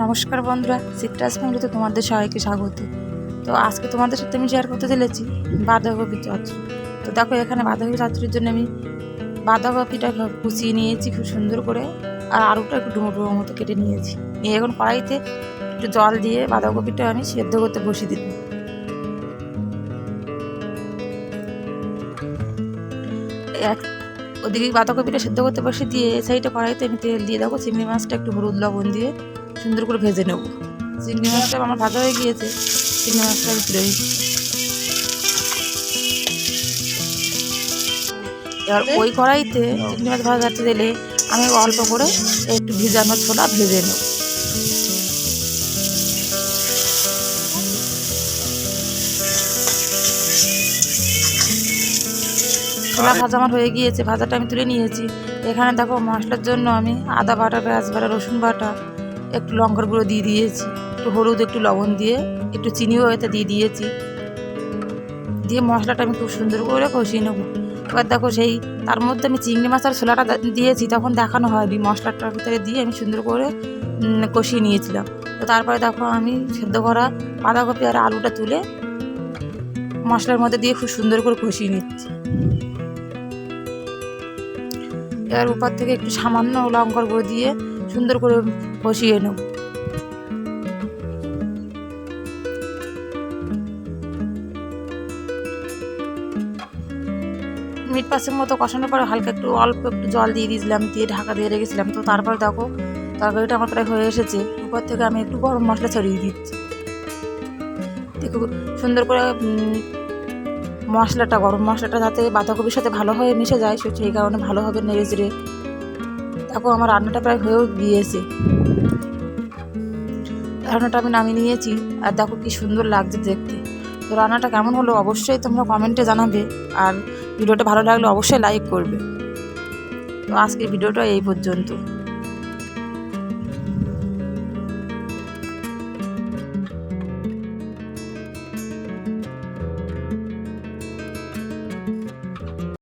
নমস্কার বন্ধুরা, সিট্রাস ফ্যামিলিতে তোমাদের সবাইকে স্বাগত। তো আজকে তোমাদের সাথে আমি শেয়ার করতে চলেছি বাঁধাকপি চচ্চড়ি তো দেখো, এখানে বাঁধাকপি চচ্চড়ির জন্য আমি বাঁধাকপিটা কুচিয়ে নিয়েছি খুব সুন্দর করে, আর আলুটা একটু ডুমো ডুমো মতো কেটে নিয়েছি। নিয়ে এখন কড়াইতে একটু জল দিয়ে বাঁধাকপিটা আমি সেদ্ধ করতে বসিয়ে দিলাম। এক, ওদিকে বাঁধাকপিটা সেদ্ধ করতে বসে দিয়ে সাইডে কড়াইতে আমি তেল দিয়ে দেবো, চিংড়ি মাছটা একটু হলুদ লবণ দিয়ে। সুন্দর করে ভেজে নেব। চিংড়ি মাছটা আমার ভাজা হয়ে গিয়েছে চিংড়ি মাছটা তুলে এবার ওই কড়াইতে চিংড়ি মাছ ভাজাতে দিলে আমি অল্প করে একটু ভিজানো ছোলা ভেজে নেব। ছোলা ভাজা আমার হয়ে গিয়েছে ভাজাটা আমি তুলে নিয়েছি। এখানে দেখো মশলার জন্য আমি আদা বাটা পেঁয়াজ বাটা রসুন বাটা একটু লঙ্কার গুঁড়ো দিয়ে দিয়েছি, একটু হলুদ, একটু লবণ দিয়ে, একটু চিনিও এতে দিয়ে দিয়েছি। দিয়ে মশলাটা আমি খুব সুন্দর করে কষিয়ে নেব। এবার দেখো সেই, তার মধ্যে আমি চিংড়ি মাছ আর ছোলাটা দিয়েছি, তখন দেখানো হয়নি। মশলাটার ভিতরে দিয়ে আমি সুন্দর করে কষিয়ে নিয়েছিলাম। তো তারপরে দেখো আমি সেদ্ধ করা বাঁধাকপি আর আলুটা তুলে মশলার মধ্যে দিয়ে খুব সুন্দর করে কষিয়ে নিচ্ছি। এবার উপর থেকে একটু সামান্য লঙ্কার গুঁড়ো দিয়ে সুন্দর করে কষিয়ে নেব। মিট পাঁচের মতো কষানোর পরে হালকা একটু অল্প একটু জল দিয়ে দিয়েছিলাম, দিয়ে ঢাকা দিয়ে রেখেছিলাম। তো তারপর দেখো, তরকারিটা আমার প্রায় হয়ে এসেছে। উপর থেকে আমি একটু গরম মশলা ছড়িয়ে দিচ্ছি। দেখো, সুন্দর করে মশলাটা, গরম মশলাটা যাতে বাঁধাকপির সাথে ভালোভাবে মিশে যায় সেই কারণে ভালোভাবে নেড়ে চেড়ে দেখো, আমার রান্নাটা প্রায় হয়েও গিয়েছে। রান্নাটা আমি নামিয়ে নিয়েছি। আর দেখো কি সুন্দর লাগছে দেখতে। তো রান্নাটা কেমন হলো অবশ্যই তোমরা কমেন্টে জানাবে। আর ভিডিওটা ভালো লাগলে অবশ্যই লাইক করবে। তো আজকের ভিডিওটা এই পর্যন্ত।